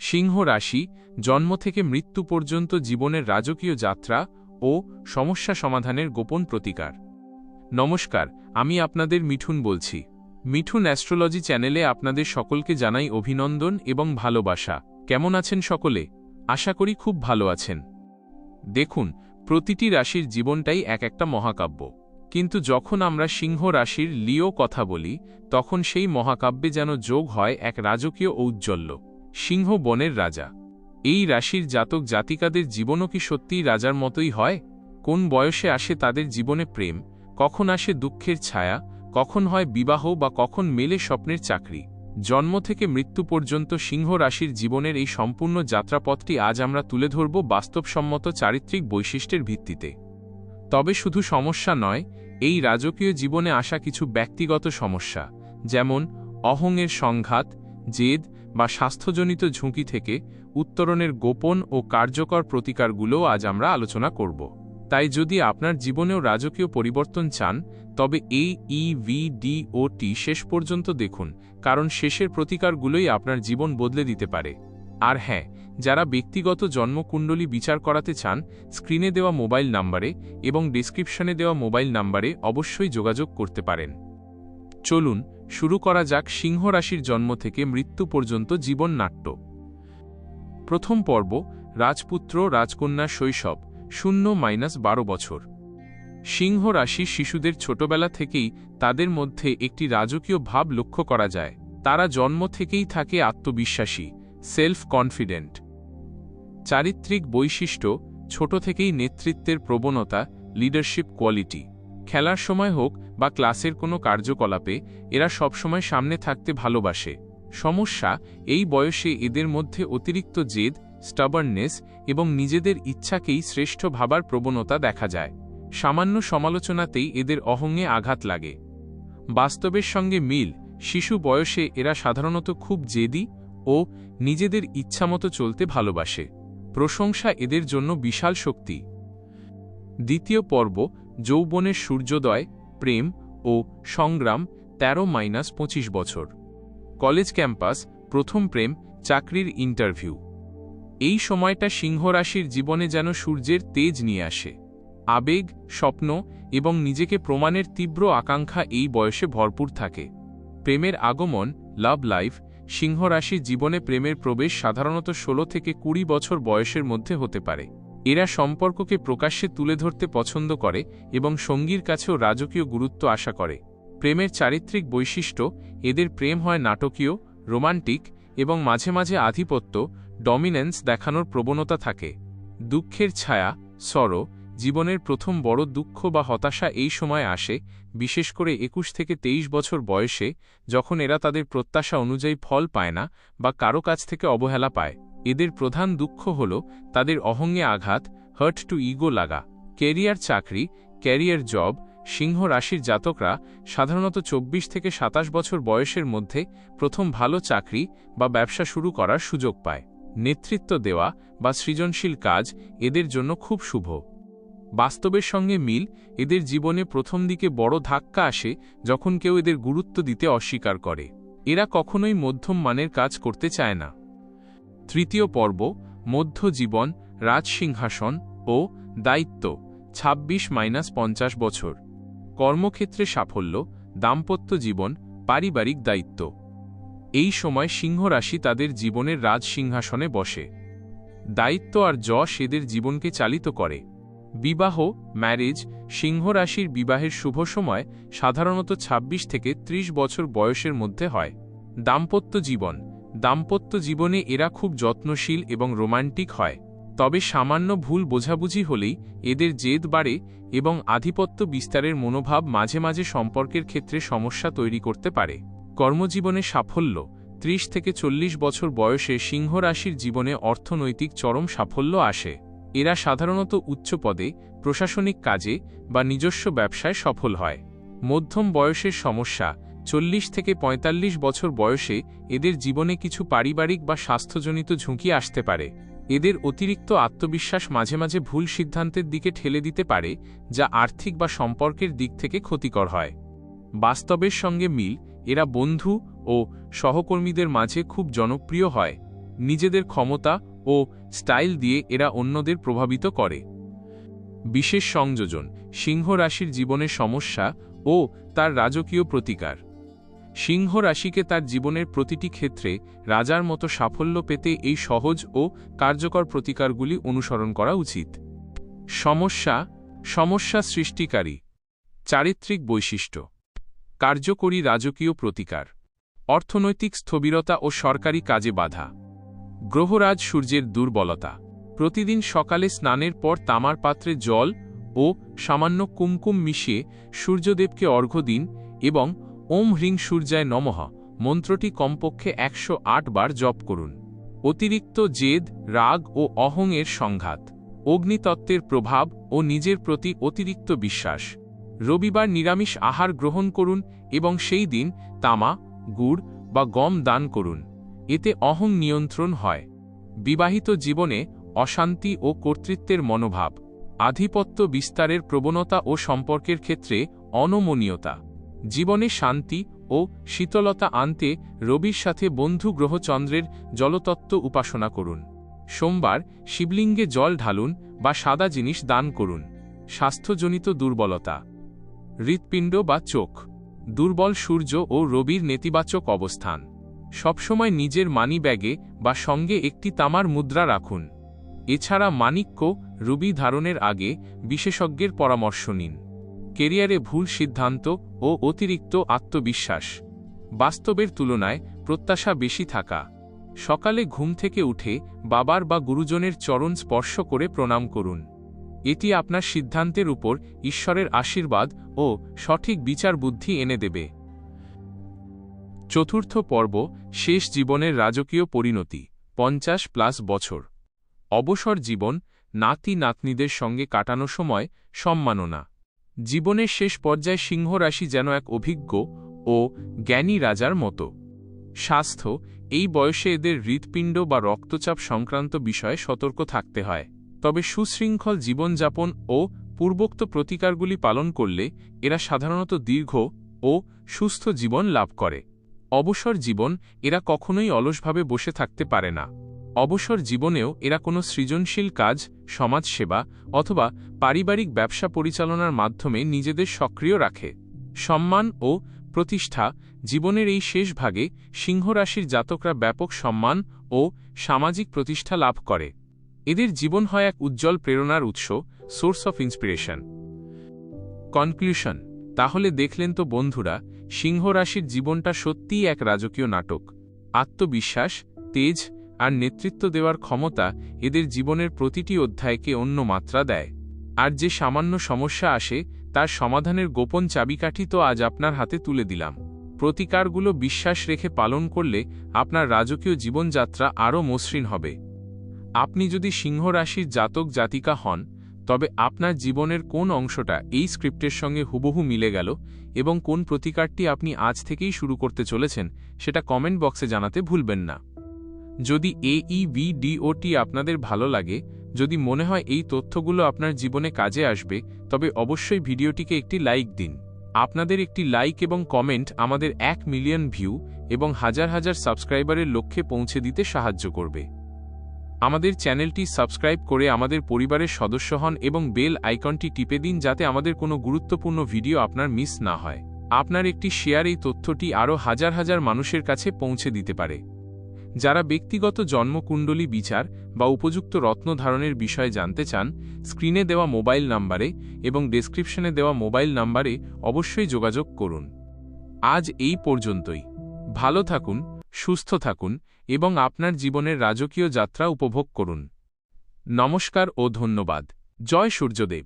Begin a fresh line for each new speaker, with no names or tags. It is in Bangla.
সিংহ রাশি, জন্ম থেকে মৃত্যু পর্যন্ত জীবনের রাজকীয় যাত্রা ও সমস্যা সমাধানের গোপন প্রতিকার। নমস্কার, আমি আপনাদের মিঠুন বলছি। মিঠুন অ্যাস্ট্রোলজি চ্যানেলে আপনাদের সকলকে জানাই অভিনন্দন এবং ভালোবাসা। কেমন আছেন সকলে? আশা করি খুব ভালো আছেন। দেখুন, প্রতিটি রাশির জীবনটাই এক একটা মহাকাব্য। কিন্তু যখন আমরা সিংহ রাশির লিও কথা বলি, তখন সেই মহাকাব্যে যেন যোগ হয় এক রাজকীয় ঔজ্জ্বল্য। সিংহ বনের রাজা। এই রাশির জাতক জাতিকাদের জীবনও কি সত্যিই রাজার মতোই হয়? কোন বয়সে আসে তাদের জীবনে প্রেম? কখন আসে দুঃখের ছায়া? কখন হয় বিবাহ বা কখন মেলে স্বপ্নের চাকরি? জন্ম থেকে মৃত্যু পর্যন্ত সিংহ রাশির জীবনের এই সম্পূর্ণ যাত্রাপথটি আজ আমরা তুলে ধরব বাস্তবসম্মত চারিত্রিক বৈশিষ্ট্যের ভিত্তিতে। তবে শুধু সমস্যা নয়, এই রাজকীয় জীবনে আসা কিছু ব্যক্তিগত সমস্যা, যেমন, অহংয়ের সংঘাত, জেদ বা স্বাস্থ্যজনিত ঝুঁকি থেকে উত্তরণের গোপন ও কার্যকর প্রতিকারগুলোও আজ আমরা আলোচনা করব। তাই যদি আপনার জীবনেও রাজকীয় পরিবর্তন চান, তবে এই ইভিডি ও টি শেষ পর্যন্ত দেখুন, কারণ শেষের প্রতিকারগুলোই আপনার জীবন বদলে দিতে পারে। আর হ্যাঁ যারা ব্যক্তিগত জন্মকুণ্ডলী বিচার করাতে চান, স্ক্রিনে দেওয়া মোবাইল নাম্বারে এবং ডিসক্রিপশনে দেওয়া মোবাইল নাম্বারে অবশ্যই যোগাযোগ করতে পারেন। চলুন শুরু করা যাক সিংহ রাশির জন্ম থেকে মৃত্যু পর্যন্ত জীবন নাট্য। প্রথম পর্ব, রাজপুত্র, রাজকন্যা, শৈশব, শূন্য মাইনাস বারো বছর। সিংহ রাশি শিশুদের ছোটবেলা থেকেই তাদের মধ্যে একটি রাজকীয় ভাব লক্ষ্য করা যায়। তারা জন্ম থেকেই থাকে আত্মবিশ্বাসী সেলফ কনফিডেন্ট চারিত্রিক বৈশিষ্ট্য, ছোট থেকেই নেতৃত্বের প্রবণতা লিডারশিপ কোয়ালিটি খেলার সময় হোক বা ক্লাসের কোনো কার্যকলাপে, এরা সবসময় সামনে থাকতে ভালোবাসে। সমস্যা, এই বয়সে এদের মধ্যে অতিরিক্ত জেদ স্টাবার্ননেস এবং নিজেদের ইচ্ছাকেই শ্রেষ্ঠ ভাবার প্রবণতা দেখা যায়। সামান্য সমালোচনাতেই এদের অহঙ্গে আঘাত লাগে। বাস্তবের সঙ্গে মিল, শিশু বয়সে এরা সাধারণত খুব জেদি ও নিজেদের ইচ্ছামতো চলতে ভালোবাসে। প্রশংসা এদের জন্য বিশাল শক্তি। দ্বিতীয় পর্ব যৌবনের সূর্যোদয়, প্রেম ও সংগ্রাম ১৩ মাইনাস পঁচিশ বছর। কলেজ ক্যাম্পাস, প্রথম প্রেম, চাকরির ইন্টারভিউ। এই সময়টা সিংহরাশির জীবনে যেন সূর্যের তেজ নিয়ে আসে। আবেগ, স্বপ্ন এবং নিজেকে প্রমাণের তীব্র আকাঙ্ক্ষা এই বয়সে ভরপুর থাকে। প্রেমের আগমন লাভ লাইফ সিংহরাশির জীবনে প্রেমের প্রবেশ সাধারণত ১৬ থেকে কুড়ি বছর বয়সের মধ্যে হতে পারে। এরা সম্পর্ককে প্রকাশ্যে তুলে ধরতে পছন্দ করে এবং সঙ্গীর কাছেও রাজকীয় গুরুত্ব আশা করে। প্রেমের চারিত্রিক বৈশিষ্ট্য, এদের প্রেম হয় নাটকীয়, রোমান্টিক এবং মাঝে মাঝে আধিপত্য, ডমিনেন্স দেখানোর প্রবণতা থাকে। দুঃখের ছায়া, সর, জীবনের প্রথম বড় দুঃখ বা হতাশা এই সময় আসে, বিশেষ করে একুশ থেকে ২৩ বছর বয়সে, যখন এরা তাদের প্রত্যাশা অনুযায়ী ফল পায় না বা কারও কাছ থেকে অবহেলা পায়। এদের প্রধান দুঃখ হল তাদের অহঙ্গে আঘাত হার্ট টু ইগো লাগা। ক্যারিয়ার চাকরি, ক্যারিয়ার জব, সিংহ রাশির জাতকরা সাধারণত ২৪ থেকে ২৭ বছর বয়সের মধ্যে প্রথম ভালো চাকরি বা ব্যবসা শুরু করার সুযোগ পায়। নেতৃত্ব দেওয়া বা সৃজনশীল কাজ এদের জন্য খুব শুভ। বাস্তবের সঙ্গে মিল, এদের জীবনে প্রথম দিকে বড় ধাক্কা আসে যখন কেউ এদের গুরুত্ব দিতে অস্বীকার করে। এরা কখনোই মধ্যম মানের কাজ করতে চায় না। তৃতীয় পর্ব মধ্যজীবন রাজসিংহাসন ও দায়িত্ব ২৬ মাইনাস পঞ্চাশ বছর। কর্মক্ষেত্রে সাফল্য, দাম্পত্য জীবন, পারিবারিক দায়িত্ব। এই সময় সিংহ রাশি তাদের জীবনের রাজসিংহাসনে বসে। দায়িত্ব আর যশ এদের জীবনকে চালিত করে। বিবাহ, ম্যারেজ সিংহ রাশির বিবাহের শুভ সময় সাধারণত ২৬ থেকে ৩০ বছর বয়সের মধ্যে হয়। দাম্পত্য জীবন দাম্পত্য জীবনে এরা খুব যত্নশীল এবং রোমান্টিক হয়, তবে সামান্য ভুল বোঝাবুঝি হলেই এদের জেদ বাড়ে এবং আধিপত্য বিস্তারের মনোভাব মাঝে মাঝে সম্পর্কের ক্ষেত্রে সমস্যা তৈরি করতে পারে। কর্মজীবনে সাফল্য, ত্রিশ থেকে চল্লিশ বছর বয়সে সিংহ রাশির জীবনে অর্থনৈতিক চরম সাফল্য আসে। এরা সাধারণত উচ্চ পদে, প্রশাসনিক কাজে বা নিজস্ব ব্যবসায় সফল হয়। মধ্যম বয়সের সমস্যা চল্লিশ থেকে ৪৫ বছর বয়সে এদের জীবনে কিছু পারিবারিক বা স্বাস্থ্যজনিত ঝুঁকি আসতে পারে। এদের অতিরিক্ত আত্মবিশ্বাস মাঝে মাঝে ভুল সিদ্ধান্তের দিকে ঠেলে দিতে পারে, যা আর্থিক বা সম্পর্কের দিক থেকে ক্ষতিকর হয়। বাস্তবের সঙ্গে মিল, এরা বন্ধু ও সহকর্মীদের মাঝে খুব জনপ্রিয় হয়। নিজেদের ক্ষমতা ও স্টাইল দিয়ে এরা অন্যদের প্রভাবিত করে। বিশেষ সংযোজন, সিংহ রাশির জীবনের সমস্যা ও তার রাজকীয় প্রতিকার। সিংহ রাশিকে তার জীবনের প্রতিটি ক্ষেত্রে রাজার মতো সাফল্য পেতে এই সহজ ও কার্যকর প্রতিকারগুলি অনুসরণ করা উচিত। সমস্যা সমস্যা সৃষ্টিকারী। চারিত্রিক বৈশিষ্ট্য। কার্যকরী রাজকীয় প্রতিকার। অর্থনৈতিক স্থবিরতা ও সরকারি কাজে বাধা। গ্রহরাজ সূর্যের দুর্বলতা। প্রতিদিন সকালে স্নানের পর তামার পাত্রে জল ও সামান্য কুমকুম মিশিয়ে সূর্যদেবকে অর্ঘ্য দিন এবং ওম হ্রিং সূর্যায় নমঃ। মন্ত্রটি কমপক্ষে একশো আট বার জপ করুন। অতিরিক্ত জেদ, রাগ ও অহংয়ের সংঘাত, অগ্নিতত্ত্বের প্রভাব ও নিজের প্রতি অতিরিক্ত বিশ্বাস। রবিবার নিরামিষ আহার গ্রহণ করুন এবং সেই দিন তামা, গুড় বা গম দান করুন। এতে অহং নিয়ন্ত্রণ হয়। বিবাহিত জীবনে অশান্তি ও কর্তৃত্বের মনোভাব, আধিপত্য বিস্তারের প্রবণতা ও সম্পর্কের ক্ষেত্রে অনমনীয়তা। জীবনে শান্তি ও শীতলতা আনতে রবির সাথে বন্ধু গ্রহচন্দ্রের জলতত্ত্ব উপাসনা করুন। সোমবার শিবলিঙ্গে জল ঢালুন বা সাদা জিনিস দান করুন। স্বাস্থ্যজনিত দুর্বলতা। হৃৎপিণ্ড বা চোখ। দুর্বল সূর্য ও রবির নেতিবাচক অবস্থান। সবসময় নিজের মানি ব্যাগে বা সঙ্গে একটি তামার মুদ্রা রাখুন। এছাড়া মানিক্য রুবি ধারণের আগে বিশেষজ্ঞের পরামর্শ নিন। কেরিয়ারে ভুল সিদ্ধান্ত ও অতিরিক্ত আত্মবিশ্বাস। বাস্তবের তুলনায় প্রত্যাশা বেশি থাকা। সকালে ঘুম থেকে উঠে বাবার বা গুরুজনের চরণ স্পর্শ করে প্রণাম করুন। এটি আপনার সিদ্ধান্তের উপর ঈশ্বরের আশীর্বাদ ও সঠিক বিচার বুদ্ধি এনে দেবে। চতুর্থ পর্ব, শেষ জীবনের রাজকীয় পরিণতি, পঞ্চাশ প্লাস বছর। অবসর জীবন নাতি নাতনিদের সঙ্গে কাটানো সময়, সম্মাননা। জীবনের শেষ পর্যায়ে সিংহ রাশি যেন এক অভিজ্ঞ ও জ্ঞানী রাজার মতো। স্বাস্থ্য, এই বয়সে এদের হৃৎপিণ্ড বা রক্তচাপ সংক্রান্ত বিষয়ে সতর্ক থাকতে হয়। তবে সুশৃঙ্খল জীবনযাপন ও পূর্বোক্ত প্রতিকারগুলি পালন করলে এরা সাধারণত দীর্ঘ ও সুস্থ জীবন লাভ করে। অবসর জীবন, এরা কখনোই অলসভাবে বসে থাকতে পারে না। অবসর জীবনেও এরা কোনো সৃজনশীল কাজ, সমাজসেবা অথবা পারিবারিক ব্যবসা পরিচালনার মাধ্যমে নিজেদের সক্রিয় রাখে। সম্মান ও প্রতিষ্ঠা জীবনের এই শেষ ভাগে সিংহরাশির জাতকরা ব্যাপক সম্মান ও সামাজিক প্রতিষ্ঠা লাভ করে। এদের জীবন হয় এক উজ্জ্বল প্রেরণার উৎস, সোর্স অফ ইন্সপিরেশন। কনক্লুশন। তাহলে দেখলেন তো বন্ধুরা, সিংহরাশির জীবনটা সত্যিই এক রাজকীয় নাটক। আত্মবিশ্বাস, তেজ আর নেতৃত্ব দেওয়ার ক্ষমতা এদের জীবনের প্রতিটি অধ্যায়কে অন্য মাত্রা দেয়। আর যে সামান্য সমস্যা আসে, তার সমাধানের গোপন চাবিকাঠি তো আজ আপনার হাতে তুলে দিলাম। প্রতিকারগুলো বিশ্বাস রেখে পালন করলে আপনার রাজকীয় জীবনযাত্রা আরও মসৃণ হবে। আপনি যদি সিংহ রাশির জাতক জাতিকা হন, তবে আপনার জীবনের কোন অংশটা এই স্ক্রিপ্টের সঙ্গে হুবহু মিলে গেল এবং কোন প্রতিকারটি আপনি আজ থেকেই শুরু করতে চলেছেন, সেটা কমেন্ট বক্সে জানাতে ভুলবেন না। যদি এইভিডিওটি আপনাদের ভালো লাগে, যদি মনে হয় এই তথ্যগুলো আপনার জীবনে কাজে আসবে, তবে অবশ্যই ভিডিওটিকে একটি লাইক দিন। আপনাদের একটি লাইক এবং কমেন্ট আমাদের এক মিলিয়ন ভিউ এবং হাজার হাজার সাবস্ক্রাইবারের লক্ষ্যে পৌঁছে দিতে সাহায্য করবে। আমাদের চ্যানেলটি সাবস্ক্রাইব করে আমাদের পরিবারের সদস্য হন এবং বেল আইকনটি টিপে দিন যাতে আমাদের কোনো গুরুত্বপূর্ণ ভিডিও আপনার মিস না হয়। আপনার একটি শেয়ার এই তথ্যটি আরও হাজার হাজার মানুষের কাছে পৌঁছে দিতে পারে। যারা ব্যক্তিগত জন্মকুণ্ডলী বিচার বা উপযুক্ত রত্ন ধারণের বিষয়ে জানতে চান, স্ক্রিনে দেওয়া মোবাইল নাম্বারে এবং ডেসক্রিপশনে দেওয়া মোবাইল নাম্বারে অবশ্যই যোগাযোগ করুন। আজ এই পর্যন্তই। ভালো থাকুন, সুস্থ থাকুন এবং আপনার জীবনের রাজকীয় যাত্রা উপভোগ করুন। নমস্কার ও ধন্যবাদ। জয় সূর্যদেব।